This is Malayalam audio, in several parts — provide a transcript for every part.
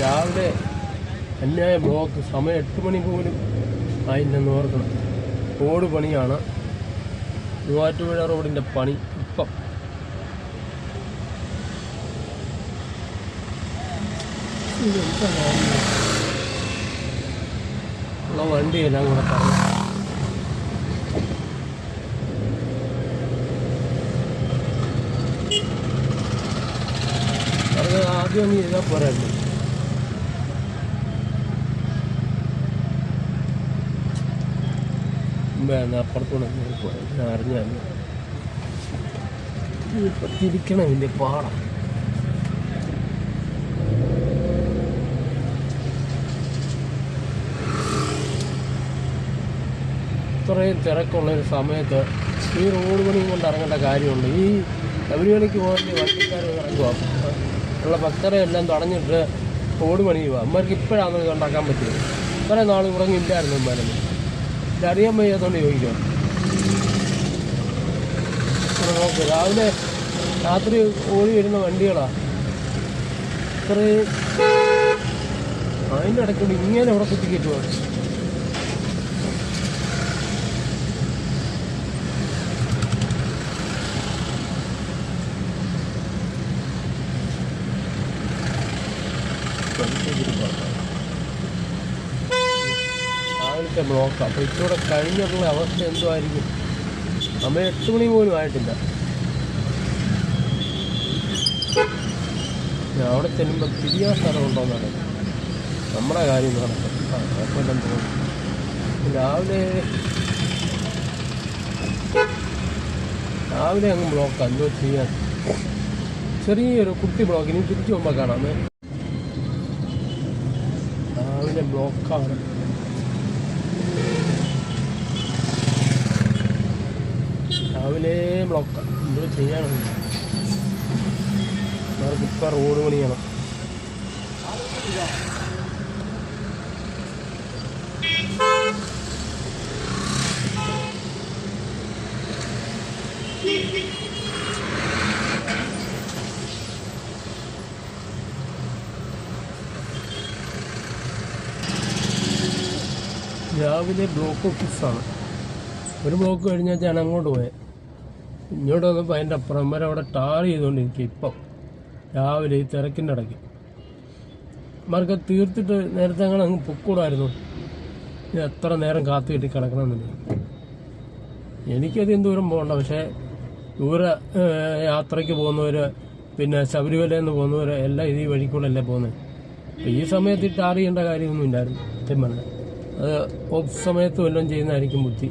രാവിലെ അന്യായ ബ്ലോക്ക് സമയം എട്ട് മണി പോലും ആയില്ലെന്ന് ഓർക്കണം. റോഡ് പണിയാണ്. മൂവാറ്റുപുഴ റോഡിന്റെ പണി ഇപ്പം? ഉള്ള വണ്ടിയെല്ലാം കൂടെ പറഞ്ഞു ആദ്യം ഒന്ന് ചെയ്താൽ പോരായിരുന്നു. മുമ്പേ അപ്പുറത്തൂടെ പോയി. ഞാൻ അറിഞ്ഞാൽ ഇപ്പം തിരിക്കണം ഇതിന്റെ പാടം. ഇത്രയും തിരക്കുള്ള ഒരു സമയത്ത് ഈ റോഡ് പണിയും കൊണ്ട് ഇറങ്ങേണ്ട കാര്യമുണ്ട്. ഈ ശബരിമലയ്ക്ക് പോകാൻ വണ്ടിക്കാർ ഇറങ്ങുക ഉള്ള ഭക്തരെ എല്ലാം തടഞ്ഞിട്ട് റോഡ് പണി അമ്മർക്ക് ഇപ്പോഴാണ് ഉണ്ടാക്കാൻ പറ്റിയത്. ഇത്രയും നാൾ ഉറങ്ങില്ലായിരുന്നു അമ്മമാരൊന്നും ഇതറിയാൻ വയ്യാത്തോണ്ട് ചോദിക്കാം നോക്ക് രാവിലെ രാത്രി ഓടി വരുന്ന വണ്ടികളാ. ഇത്രയും അതിന്റെ ഇടയ്ക്കൂടി ഇങ്ങനെ ഇവിടെ കുത്തിക്കയറ്റുവാ രാവിലത്തെ ബ്ലോക്ക് അപ്പോൾ ഇച്ചിലൂടെ കഴിഞ്ഞിട്ടുള്ള അവസ്ഥ എന്തുമായിരിക്കും നമ്മൾ എട്ട് മണി പോലും ആയിട്ടില്ല. ഞാൻ അവിടെ ചെല്ലുമ്പോൾ തിരിയാ സ്ഥലം ഉണ്ടോന്നാണ് നമ്മുടെ കാര്യം നടക്കും ആ രാവിലെ രാവിലെ അങ്ങ് ബ്ലോക്ക് എന്തോ ചെയ്യാൻ. ചെറിയൊരു കുട്ടി ബ്ലോക്ക് ഇനി തിരിച്ചു പോകുമ്പോൾ കാണാമേ രാവിലെ ബ്ലോക്കാണ് രാവിലെ ബ്ലോക്ക് എന്തോ ചെയ്യണം ഇപ്പം റോഡ് പണിയണം. രാവിലെ ബ്ലോക്ക് ഓഫീസാണ്. ഒരു ബ്ലോക്ക് കഴിഞ്ഞാൽ ഞാൻ അങ്ങോട്ട് പോയത് ഇങ്ങോട്ട് വന്നപ്പോൾ അതിന്റെ അപ്പുറം വരെ അവിടെ ടാർ ചെയ്തുകൊണ്ടിരിക്കുക ഇപ്പം. രാവിലെ ഈ തിരക്കിന്റെ ഇടയ്ക്ക്. മാർക്ക് തീർത്തിട്ട് നേരത്തെ അങ്ങനെ അങ്ങ് പൊക്കൂടായിരുന്നു ഇത് എത്ര നേരം കാത്തു കെട്ടി കിടക്കണമെന്നില്ല? എനിക്കധികം ദൂരം പോകണ്ട. പക്ഷേ ദൂര യാത്രയ്ക്ക് പോകുന്നവർ പിന്നെ ശബരിമലയിൽ നിന്ന് പോകുന്നവർ എല്ലാം ഇത് ഈ വഴിക്കൂടെ അല്ലേ പോകുന്നത് ഈ സമയത്ത് ടാർ ചെയ്യേണ്ട കാര്യമൊന്നും ഇല്ലായിരുന്നു. സത്യം പറഞ്ഞാൽ. അത് ഓഫ് സമയത്ത് വല്ലതും ചെയ്യുന്നതായിരിക്കും ബുദ്ധി.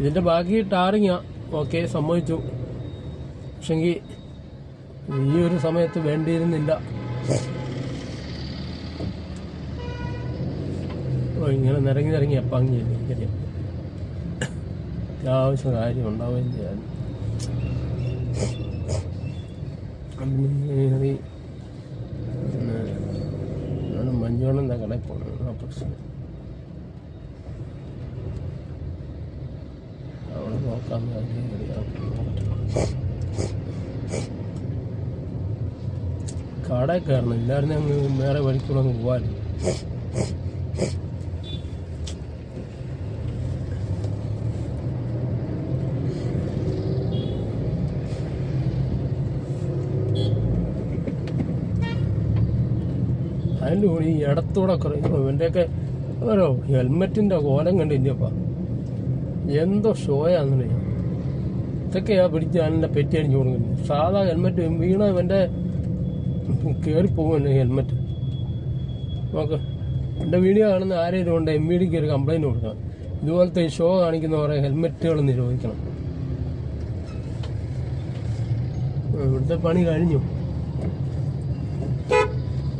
ഇതിന്റെ ബാക്കി ടാറിങ്ങാ ഓക്കെ സമ്മതിച്ചു. പക്ഷെങ്കിൽ ഈ ഒരു സമയത്ത് വേണ്ടിയിരുന്നില്ല. ഇങ്ങനെ നിരങ്ങി നിരങ്ങി അപ്പം അങ്ങിയല്ലേ എനിക്കറിയാം അത്യാവശ്യം കാര്യം ഉണ്ടാവുകയും ചെയ്യാൻ. മഞ്ഞോളം കടയിൽ പോകണം ആ പ്രശ്നം. കടയിൽ കയറണം ഇല്ലായിരുന്നു അങ്ങ് വേറെ വഴിക്കൂടെ പോകാൻ അതിന്റെ കൂടി ഈ ഇടത്തൂടെ കുറെ ഇവന്റെയൊക്കെ ഓരോ ഹെൽമെറ്റിന്റെ കോലം കണ്ടില്ലപ്പാ എന്തോ ഷോയാന്നറിയാം ഇതൊക്കെയാ പിടിച്ച് ഞാനെന്നെ പെറ്റി അടിച്ചു കൊടുക്കുന്നത് സാധാ ഹെൽമെറ്റ് വീണ എന്റെ കയറി എന്റെ ഹെൽമെറ്റ് നോക്ക്. എന്റെ വീഡിയോ കാണുന്ന ആരെങ്കിലും ഉണ്ട് എം വി ഡിക്ക് ഒരു കംപ്ലൈന്റ് കൊടുക്കണം. ഇതുപോലത്തെ ഷോ കാണിക്കുന്ന കുറേ ഹെൽമെറ്റുകൾ നിരോധിക്കണം. ഇവിടുത്തെ പണി കഴിഞ്ഞു.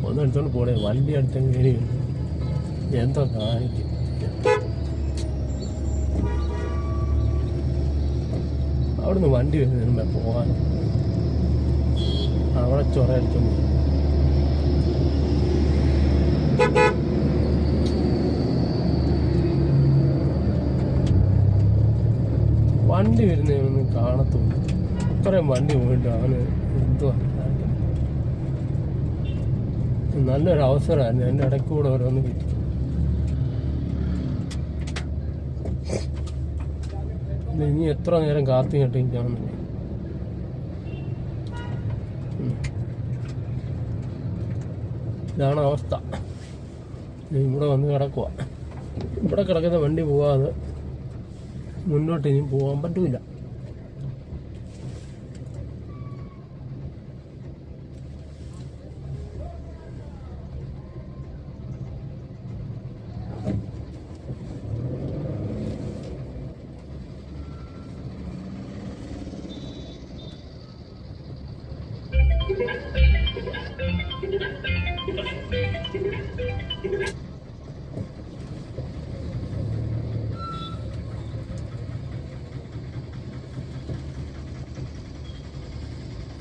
ഒന്നെടുത്തോണ്ട് പോടേ. വണ്ടി അടുത്ത് കയറി എന്തോ കാണിക്കും അവിടുന്ന് വണ്ടി മുമ്പേ പോകാൻ അവിടെ ചൊറയടിച്ചോണ്ട് വണ്ടി വരുന്നതിനൊന്നും കാണത്തുള്ളു. ഇത്രയും വണ്ടി പോയിട്ട് അവന് എന്തുവാ? നല്ലൊരു അവസരമായിരുന്നു. എന്റെ ഇടയ്ക്കൂടെ ഓരോന്ന് കിട്ടി. ഇനി എത്ര നേരം കാത്തു കേട്ടിരിക്കാമെന്ന് ഇതാണ് അവസ്ഥ. ഇവിടെ വന്ന് കിടക്കുക ഇവിടെ കിടക്കുന്ന വണ്ടി പോവാതെ മുന്നോട്ട് ഇനി പോകാൻ പറ്റൂല.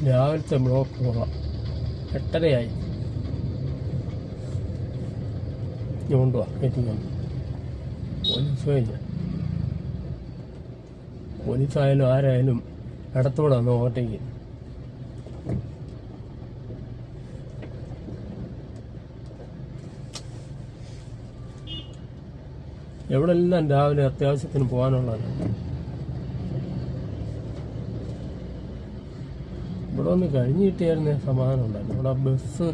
രാവിലത്തെ ബ്ലോക്ക് പോകാം എട്ടരയായി. കൊണ്ടുവാ എത്തിക്കണം പോലീസും ഇല്ല പോലീസായാലും ആരായാലും വന്ന് ഓവർടേക്ക്. എവിടെല്ലാം രാവിലെ അത്യാവശ്യത്തിന് പോകാനുള്ളതാണ്? ഇവിടെ ഒന്ന് കഴിഞ്ഞ് കിട്ടിയായിരുന്നേ സമാധാനം ഉണ്ടായിരുന്നു. ഇവിടെ ബസ്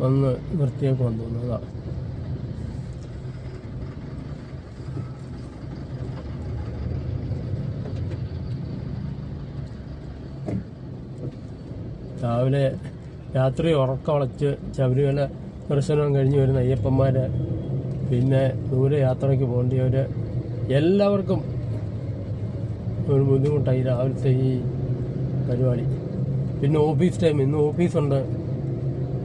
വന്ന് നിർത്തിയേക്ക് കൊണ്ടുവന്നതാണ് രാവിലെ രാത്രി ഉറക്കമളച്ച് ശബരിമല ദർശനം കഴിഞ്ഞ് വരുന്ന അയ്യപ്പന്മാർ പിന്നെ ദൂരെ യാത്രയ്ക്ക് പോകേണ്ടിയവര് എല്ലാവർക്കും ഒരു ബുദ്ധിമുട്ടായി രാവിലത്തെ ഈ പരിപാടി. പിന്നെ ഓഫീസ് ടൈം ഇന്ന് ഓഫീസുണ്ട്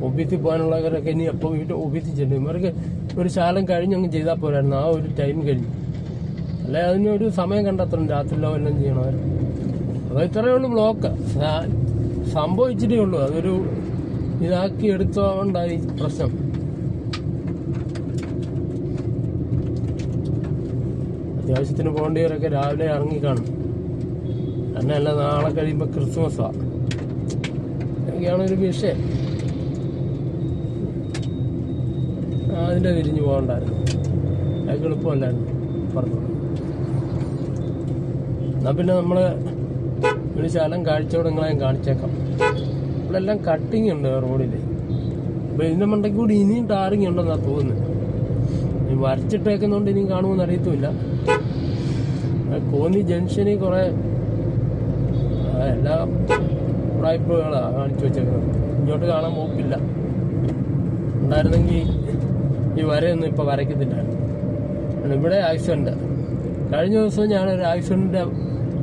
ഓഫീസിൽ പോകാനുള്ളവരൊക്കെ ഇനി എപ്പോൾ വീട്ടിൽ ഓഫീസിൽ ചെല്ലും. ഇവർക്ക് ഒരു ശാലം കഴിഞ്ഞ് അങ്ങ് ചെയ്താൽ പോരായിരുന്നു. ആ ഒരു ടൈം കഴിഞ്ഞു. അല്ലെ? അതിനൊരു സമയം കണ്ടെത്തണം. രാത്രിയിലോ എല്ലാം ചെയ്യണവർ അത് ഇത്രയേ ഉള്ളൂ ബ്ലോക്ക് സംഭവിച്ചിട്ടേ ഉള്ളൂ. അതൊരു ഇതാക്കി എടുത്തോണ്ടായി പ്രശ്നം. അത്യാവശ്യത്തിന് പോകേണ്ടവരൊക്കെ രാവിലെ ഇറങ്ങിക്കാണും കാണും. എന്നല്ല നാളെ കഴിയുമ്പോൾ ക്രിസ്മസാ. ഇതൊക്കെയാണ് ഒരു വിഷയം അതിന്റെ തിരിഞ്ഞു പോകണ്ടായിരുന്നു. അതൊക്കെ എളുപ്പമല്ലായിരുന്നു പറഞ്ഞു എന്നാ പിന്നെ നമ്മൾ ഒരു ശാലം കാഴ്ചയോടെ നിങ്ങളെ ഞാൻ കാണിച്ചേക്കാം. ഇവിടെ എല്ലാം കട്ടിങ് ഉണ്ട് റോഡിൽ അപ്പൊ ഇതിന്റെ മണ്ടയ്ക്ക് കൂടി ഇനിയും ടാറിങ് ഉണ്ടെന്നാ തോന്നുന്നത് ഇനി വരച്ചിട്ടേക്കുന്നോണ്ട് ഇനിയും കാണുമെന്ന് അറിയത്തുമില്ല. കോന്നി ജംഗ്ഷനിൽ കുറേ എല്ലാ ഉടായ്പകളാ കാണിച്ചു വെച്ചേക്കുന്നത്. ഇങ്ങോട്ട് കാണാൻ പോക്കില്ല ഉണ്ടായിരുന്നെങ്കിൽ ഈ വരയൊന്നും ഇപ്പൊ വരയ്ക്കത്തില്ലായിരുന്നു. കാരണം ഇവിടെ ആക്സിഡന്റ് കഴിഞ്ഞ ദിവസം ഞാനൊരു ആക്സിഡന്റിന്റെ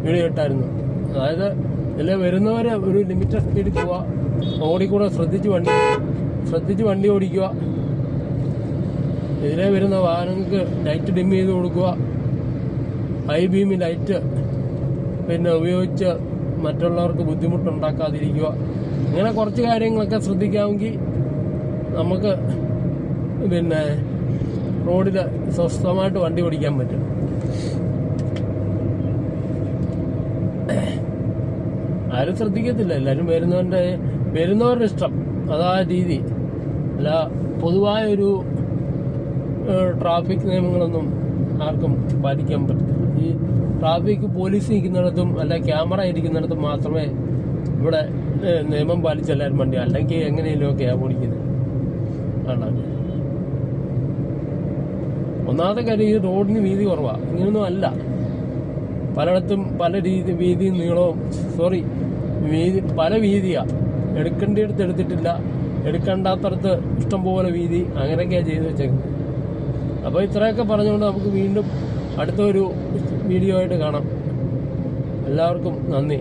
വീഡിയോ ഇട്ടായിരുന്നു. അതായത് ഇതിൽ വരുന്നവരെ ഒരു ലിമിറ്റഡ് സ്പീഡിൽ പോവുക ഓടിക്കൂടെ കൂടെ ശ്രദ്ധിച്ച് വണ്ടി ശ്രദ്ധിച്ച് വണ്ടി ഓടിക്കുക. എതിരെ വരുന്ന വാഹനങ്ങൾക്ക് ലൈറ്റ് ഡിം ചെയ്ത് കൊടുക്കുക. ഹൈ ബീം ലൈറ്റ് പിന്നെ ഉപയോഗിച്ച് മറ്റുള്ളവർക്ക് ബുദ്ധിമുട്ടുണ്ടാക്കാതിരിക്കുക. ഇങ്ങനെ കുറച്ച് കാര്യങ്ങളൊക്കെ ശ്രദ്ധിക്കാമെങ്കിൽ നമുക്ക് പിന്നെ റോഡിൽ സ്വസ്ഥമായിട്ട് വണ്ടി ഓടിക്കാൻ പറ്റും. ആരും ശ്രദ്ധിക്കത്തില്ല. എല്ലാവരും വരുന്നവന്റെ വരുന്നവരുടെ ഇഷ്ടം. അതാ രീതി. അല്ല പൊതുവായ ഒരു ട്രാഫിക് നിയമങ്ങളൊന്നും ആർക്കും പാലിക്കാൻ പറ്റത്തില്ല. ഈ ട്രാഫിക് പോലീസ് നിൽക്കുന്നിടത്തും അല്ല ക്യാമറ ഇരിക്കുന്നിടത്തും മാത്രമേ ഇവിടെ നിയമം പാലിച്ച് എല്ലാവരും വണ്ടി അല്ലെങ്കിൽ എങ്ങനെയെങ്കിലുമൊക്കെയാ ഓടിക്കുന്നത് കാണാൻ ഒന്നാമത്തെ കാര്യം ഈ റോഡിന് വീതി കുറവാ. ഇങ്ങനെയൊന്നും അല്ല. പലയിടത്തും പല രീതി വീതിയും നീളവും സോറി വീതി പല വീതിയാ. എടുക്കേണ്ടിടത്ത് എടുത്തിട്ടില്ല. എടുക്കേണ്ടാത്തടത്ത് ഇഷ്ടംപോലെ വീതി അങ്ങനെയൊക്കെയാ ചെയ്തു വെച്ചേക്കുന്നത്. അപ്പോൾ ഇത്രയൊക്കെ പറഞ്ഞുകൊണ്ട് നമുക്ക് വീണ്ടും അടുത്തൊരു വീഡിയോ ആയിട്ട് കാണാം. എല്ലാവർക്കും നന്ദി.